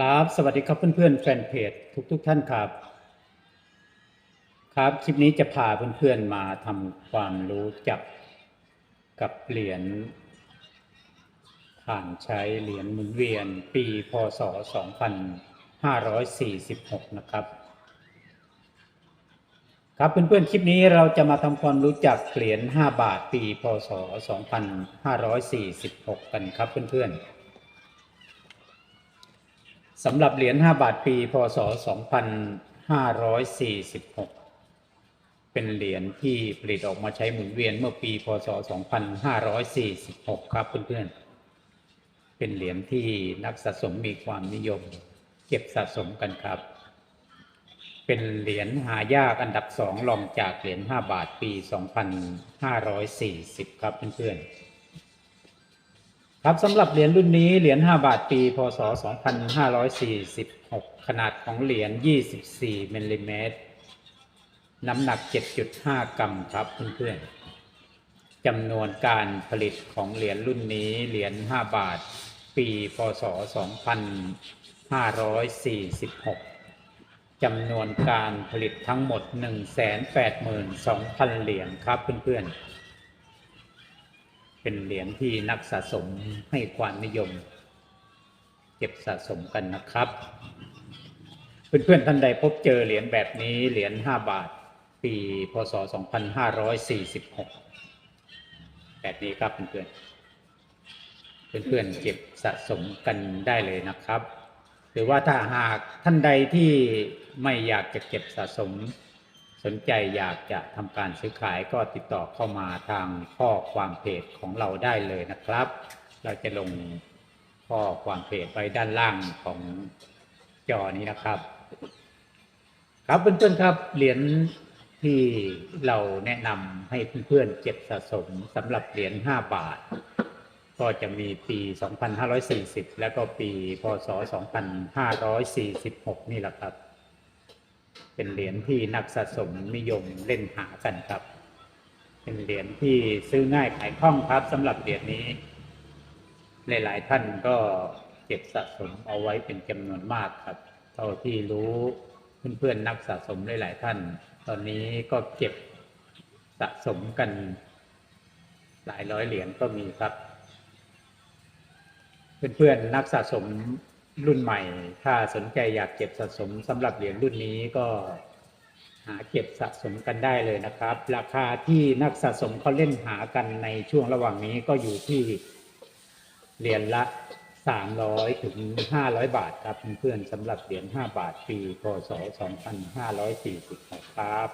ครับ สวัสดีครับเพื่อนๆแฟนเพจทุกๆทท่านครับ ครับคลิปนี้จะพาเพื่อนๆมาทำความรู้จักกับเหรียญผ่านใช้เหรียญหมุนเวียนปีพศ 2546 นะครับ ครับเพื่อนๆคลิปนี้เราจะมาทำความรู้จักเหรียญ5บาทปีพศ 2546 กันครับเพื่อนๆ สำหรับเหรียญ 5 บาทปี พศ 2546 เป็นเหรียญที่ผลิตออกมาใช้หมุนเวียนเมื่อปี พศ 2546 ครับเพื่อนๆ เป็นเหรียญที่นักสะสมมีความนิยม เก็บสะสมกันครับ เป็นเหรียญหายากอันดับสองรองจากเหรียญ 5 บาทปี 2540 ครับเพื่อนๆ ครับสำหรับเหรียญรุ่นนี้เหรียญ5บาทปีพศ 2546 ขนาดของเหรียญ 24มิลลิเมตรน้ำหนัก 7.5 กรัมครับเพื่อนๆจำนวนการผลิตของเหรียญรุ่นนี้เหรียญ5บาทปีพศ 2546 จำนวนการผลิตทั้งหมด 182,000 เหรียญครับเพื่อนๆ เป็นเหรียญที่นักสะสมให้ความนิยม เก็บสะสมกันนะครับ เพื่อนๆท่านใดพบเจอเหรียญแบบนี้เหรียญ5บาท ปีพศ 2546 แบบนี้ครับเพื่อนๆเพื่อนๆเก็บสะสมกันได้เลยนะครับ หรือว่าถ้าหากท่านใดที่ไม่อยากจะเก็บสะสม สนใจอยากจะทำการซื้อขายก็ติดต่อเข้ามาทางข้อความเพจของเราได้เลยนะครับ เราจะลงข้อความเพจไว้ด้านล่างของจอนี้นะครับ ครับเพื่อนๆครับเหรียญที่เราแนะนำให้เพื่อนๆเก็บสะสมสำหรับเหรียญ5บาท ก็จะมีปี 2540 แล้วก็ปี พศ 2546 นี่แหละครับ เป็นเหรียญที่นักสะสมนิยมเล่นหากันครับ เป็นเหรียญที่ซื้อง่ายขายคล่องครับสำหรับเหรียญนี้ หลาย ๆ ท่านก็เก็บสะสมเอาไว้เป็นจำนวนมากครับ เท่าที่รู้เพื่อนๆนักสะสมหลาย ๆ ท่าน ตอนนี้ก็เก็บสะสมกัน หลายร้อยเหรียญก็มีครับ เพื่อนๆนักสะสม รุ่นใหม่ ถ้าสนใจอยากเก็บสะสมสำหรับเหรียญรุ่นนี้ก็หาเก็บสะสมกันได้เลยนะครับ ราคาที่นักสะสมเขาเล่นหากันในช่วงระหว่างนี้ก็อยู่ที่เหรียญละ 300 ถึง 500 บาทครับเพื่อนๆสำหรับเหรียญ5บาทปีพศ 2546ครับ